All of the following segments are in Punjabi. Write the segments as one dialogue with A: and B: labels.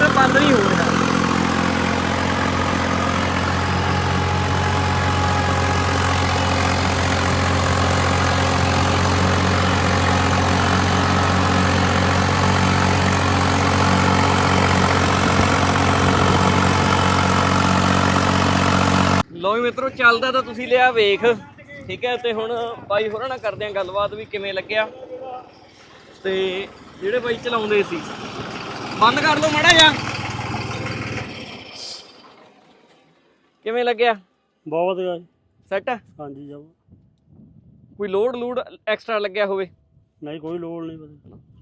A: ਟਰੈਕਟਰ ਬੰਦ ਨਹੀਂ ਹੋ ਰਿਹਾ ਲੋ ਵੀ ਮਿੱਤਰੋ, ਚੱਲਦਾ ਤਾਂ ਤੁਸੀਂ ਲਿਆ, ਵੇਖ। ਠੀਕ ਹੈ, ਤੇ ਹੁਣ ਬਾਈ ਹੋਰਾਂ ਨਾਲ ਕਰਦੇ ਆਂ ਗੱਲਬਾਤ ਵੀ ਕਿਵੇਂ ਲੱਗਿਆ। ਤੇ ਜਿਹੜੇ ਬਾਈ ਚਲਾਉਂਦੇ ਸੀ ਬੰਦ ਕਰ ਲਓ ਮੜਾ ਜਾ ਕਿਵੇਂ ਲੱਗਿਆ?
B: ਬਹੁਤ ਵਧੀਆ ਜੀ।
A: ਸੈੱਟ
B: ਹਾਂਜੀ ਜਾਓ
A: ਕੋਈ ਲੋਡ ਲੂਡ ਐਕਸਟਰਾ ਲੱਗਿਆ ਹੋਵੇ?
B: ਨਹੀਂ ਕੋਈ ਲੋੜ ਨਹੀਂ ਬਸ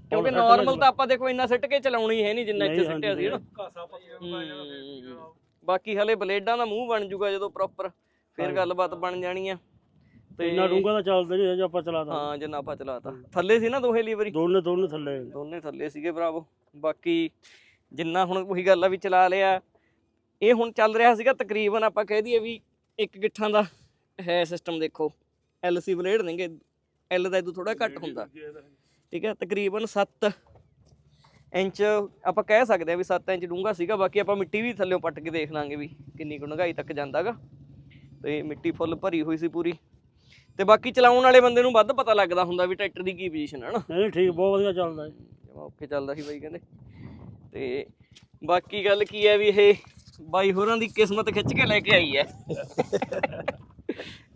A: ਕਿਉਂਕਿ ਨਾਰਮਲ ਤਾਂ ਆਪਾਂ ਦੇਖੋ ਇੰਨਾ ਸਿੱਟ ਕੇ ਚਲਾਉਣੀ ਹੈ ਨਹੀਂ ਜਿੰਨਾ ਇੱਥੇ ਸਿੱਟਿਆ ਸੀ ਨਾ। ਬਾਕੀ ਹਲੇ ਬਲੇਡਾਂ ਦਾ ਮੂੰਹ ਬਣ ਜੂਗਾ ਜਦੋਂ ਪ੍ਰੋਪਰ ਫਿਰ ਗੱਲਬਾਤ ਬਣ ਜਾਣੀ ਆ। ਤੇ
B: ਇੰਨਾ ਡੂੰਗਾ ਤਾਂ ਚੱਲਦਾ ਨਹੀਂ ਜੇ ਆਪਾਂ ਚਲਾਦਾ
A: ਹਾਂ ਜਿੰਨਾ ਆਪਾਂ ਚਲਾਤਾ ਥੱਲੇ ਸੀ ਨਾ ਦੋਹੇ ਲੀਵਰੀ
B: ਦੋਨੇ ਦੋਨੇ ਥੱਲੇ।
A: ਦੋਨੇ ਥੱਲੇ ਸੀਗੇ ਭਰਾਵੋ। ਬਾਕੀ ਜਿੰਨਾ ਹੁਣ ਉਹੀ ਗੱਲ ਆ ਵੀ ਚਲਾ ਲਿਆ। ਇਹ ਹੁਣ ਚੱਲ ਰਿਹਾ ਸੀਗਾ ਤਕਰੀਬਨ ਆਪਾਂ ਕਹਿ ਦਈਏ ਵੀ ਇੱਕ ਗਿੱਠਾਂ ਦਾ ਹੈ ਸਿਸਟਮ ਦੇਖੋ। ਐਲਸੀ ਬਲੇਡ ਨੇਗੇ। ਐਲ ਦਾ ਇਦੋਂ ਥੋੜਾ ਘੱਟ ਹੁੰਦਾ। ਠੀਕ ਹੈ ਤਕਰੀਬਨ 7 ਇੰਚ ਆਪਾਂ ਕਹਿ ਸਕਦੇ ਆ ਵੀ 7 ਇੰਚ ਡੂੰਘਾ ਸੀਗਾ। ਬਾਕੀ ਆਪਾਂ ਮਿੱਟੀ ਵੀ ਥੱਲੇੋਂ ਪੱਟ ਕੇ ਦੇਖ ਲਾਂਗੇ ਵੀ ਕਿੰਨੀ ਕੁ ਡੂੰਘਾਈ ਤੱਕ ਜਾਂਦਾਗਾ ਤੇ ਮਿੱਟੀ ਫੁੱਲ ਭਰੀ ਹੋਈ ਸੀ ਪੂਰੀ। ਤੇ ਬਾਕੀ ਚਲਾਉਣ ਵਾਲੇ ਬੰਦੇ ਨੂੰ ਵੱਧ ਪਤਾ ਲੱਗਦਾ ਹੁੰਦਾ ਵੀ ਟਰੈਕਟਰ ਦੀ ਕੀ ਪੋਜੀਸ਼ਨ ਹੈ ਨਾ
B: ਨਹੀਂ ਠੀਕ ਬਹੁਤ ਵਧੀਆ ਚੱਲਦਾ
A: ਜਮਾ ਓਕੇ ਚੱਲਦਾ ਸੀ ਬਾਈ ਕਹਿੰਦੇ। ਤੇ ਬਾਕੀ ਗੱਲ ਕੀ ਹੈ ਵੀ ਇਹ ਬਾਈ ਹੋਰਾਂ ਦੀ ਕਿਸਮਤ ਖਿੱਚ ਕੇ ਲੈ ਕੇ ਆਈ ਹੈ।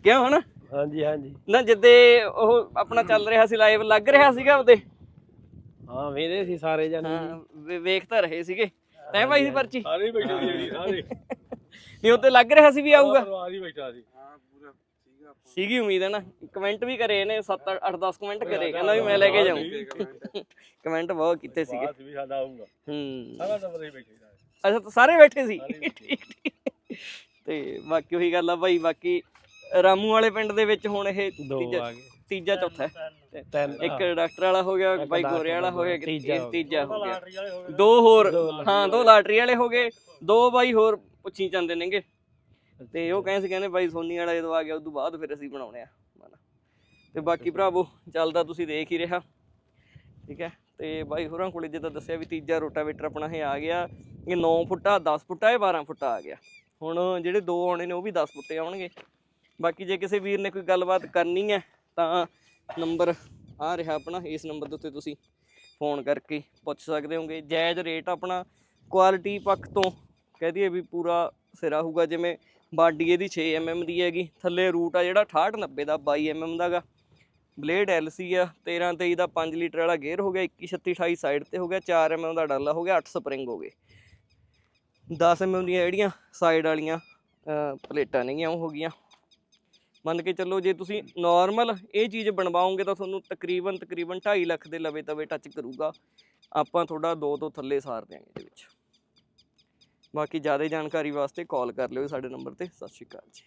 A: ਕਿਉਂ ਹਨਾ?
B: ਹਾਂਜੀ ਹਾਂਜੀ।
A: ਨਾ ਜਿੱਦੇ ਉਹ ਆਪਣਾ ਚੱਲ ਰਿਹਾ ਸੀ ਲਾਈਵ ਲੱਗ ਰਿਹਾ ਸੀਗਾ ਉਹਦੇ
B: ਹਾਂ ਵੇਦੇ ਸੀ ਸਾਰੇ ਜਣੇ।
A: ਹਾਂ ਵੇ- ਵੇਖ ਤਾਂ ਰਹੇ ਸੀਗੇ। ਤੈਂ ਪਾਈ ਸੀ ਪਰਚੀ?
B: ਸਾਰੇ ਬੈਠੇ ਸੀ ਜਿਹੜੀ ਸਾਰੇ।
A: ਨਹੀਂ ਉੱਤੇ ਲੱਗ ਰਿਹਾ ਸੀ ਵੀ ਆਊਗਾ।
B: ਪਰਿਵਾਰ ਹੀ ਬੈਠਾ ਸੀ।
A: ਸੀਗੀ ਉਮੀਦ ਹੈ ਨਾ। ਕਮੈਂਟ ਵੀ ਕਰੇ ਇਹਨੇ 7 8 10 ਕਮੈਂਟ ਕਰੇ ਕਹਿੰਦਾ ਵੀ ਮੈਂ ਲੈ ਕੇ ਜਾਊਂ। ਕਮੈਂਟ ਬਹੁਤ ਕੀਤੇ ਸੀਗੇ।
B: ਬਾਤ ਵੀ ਸਾਡਾ ਆਉਂਗਾ
A: ਹੂੰ।
B: ਸਾਰਾ ਤਾਂ ਹੀ ਬੈਠੇ
A: ਅੱਛਾ ਤਾਂ ਸਾਰੇ ਬੈਠੇ ਸੀ। ਤੇ ਬਾਕੀ ਉਹੀ ਗੱਲ ਆ ਭਾਈ ਬਾਕੀ ਰਾਮੂ ਵਾਲੇ ਪਿੰਡ ਦੇ ਵਿੱਚ ਹੁਣ ਇਹ ਤੀਜਾ ਤੀਜਾ ਚੌਥਾ। ਇੱਕ ਡਾਕਟਰ ਵਾਲਾ ਹੋ ਗਿਆ ਬਾਈ ਗੋਰੇ ਵਾਲਾ ਹੋ ਗਿਆ
B: ਤੀਜਾ
A: ਹੋ ਗਿਆ। ਦੋ ਹੋਰ ਹਾਂ ਦੋ ਲਾਟਰੀ ਵਾਲੇ ਹੋ ਗਏ ਦੋ ਬਾਈ ਹੋਰ ਪੁੱਛੀ ਜਾਂਦੇ ਨੇਗੇ। ਤੇ ਉਹ ਕਹਿੰਦੇ ਸੀ ਕਹਿੰਦੇ ਬਾਈ ਸੋਨੀ ਵਾਲਾ ਜਦੋਂ ਆ ਗਿਆ ਉਦੋਂ ਬਾਅਦ ਫਿਰ ਅਸੀਂ ਬਣਾਉਣੇ ਆ। ਤੇ ਬਾਕੀ ਭਰਾਵੋ ਚੱਲਦਾ ਤੁਸੀਂ ਦੇਖ ਹੀ ਰਿਹਾ। ਠੀਕ ਹੈ? ਤੇ ਬਾਈ ਹੋਰਾਂ ਕੋਲੇ ਜਿੱਦਾਂ ਦੱਸਿਆ ਵੀ ਤੀਜਾ ਰੋਟਾਵੇਟਰ ਆਪਣਾ ਇਹ ਆ ਗਿਆ ਇਹ 9 ਫੁੱਟਾ 10 ਫੁੱਟਾ ਇਹ 12 ਫੁੱਟਾ ਆ ਗਿਆ। ਹੁਣ ਜਿਹੜੇ ਦੋ ਆਉਣੇ ਨੇ ਉਹ ਵੀ 10 ਫੁੱਟੇ ਆਉਣਗੇ। ਬਾਕੀ ਜੇ ਕਿਸੇ ਵੀਰ ਨੇ ਕੋਈ ਗੱਲਬਾਤ ਕਰਨੀ ਹੈ ਤਾਂ ਨੰਬਰ ਆ ਰਿਹਾ ਆਪਣਾ ਇਸ ਨੰਬਰ ਦੇ ਉੱਤੇ ਤੁਸੀਂ ਫੋਨ ਕਰਕੇ ਪੁੱਛ ਸਕਦੇ ਹੋਗੇ। ਜਾਇਜ਼ ਰੇਟ ਆਪਣਾ ਕੁਆਲਿਟੀ ਪੱਖ ਤੋਂ ਕਹਿ ਦਈਏ ਵੀ ਪੂਰਾ ਸਿਰਾ ਹੋਊਗਾ ਜਿਵੇਂ ਬਾਡੀ ਇਹਦੀ 6 mm ਦੀ ਹੈਗੀ। ਥੱਲੇ ਰੂਟ ਆ ਜਿਹੜਾ 68 90 ਦਾ 22 mm ਦਾਗਾ। ਬਲੇਡ ਐਲਸੀ ਆ 13 23 ਦਾ 5 ਲੀਟਰ ਵਾਲਾ ਗੇਅਰ ਹੋ ਗਿਆ 21 36 28 ਸਾਈਡ ਤੇ ਹੋ ਗਿਆ 4 mm ਦਾ ਡਾਲਾ ਹੋ ਗਿਆ 8 ਸਪਰਿੰਗ ਹੋ ਗਏ। 10 mm ਦੀਆਂ ਜਿਹੜੀਆਂ ਸਾਈਡ ਵਾਲੀਆਂ ਪਲੇਟਾਂ ਨੇਗੀਆਂ, ਉਹ ਹੋ ਗਈਆਂ। ਮੰਨ ਕੇ ਚੱਲੋ ਜੇ ਤੁਸੀਂ ਨਾਰਮਲ ਇਹ ਚੀਜ਼ ਬਣਵਾਓਗੇ ਤਾਂ ਤੁਹਾਨੂੰ ਤਕਰੀਬਨ ਤਕਰੀਬਨ 2.5 ਲੱਖ ਦੇ ਲਵੇ ਤਵੇ ਟੱਚ ਕਰੂਗਾ। ਆਪਾਂ ਤੁਹਾਡਾ ਦੋ ਤੋਂ ਥੱਲੇ ਸਾਰ ਦਿਆਂਗੇ ਇਹਦੇ ਵਿੱਚ। ਬਾਕੀ ਜ਼ਿਆਦਾ ਜਾਣਕਾਰੀ ਵਾਸਤੇ ਕਾਲ ਕਰ ਲਿਓ ਸਾਡੇ ਨੰਬਰ ਤੇ। ਸਤਿ ਸ਼੍ਰੀ ਅਕਾਲ ਜੀ।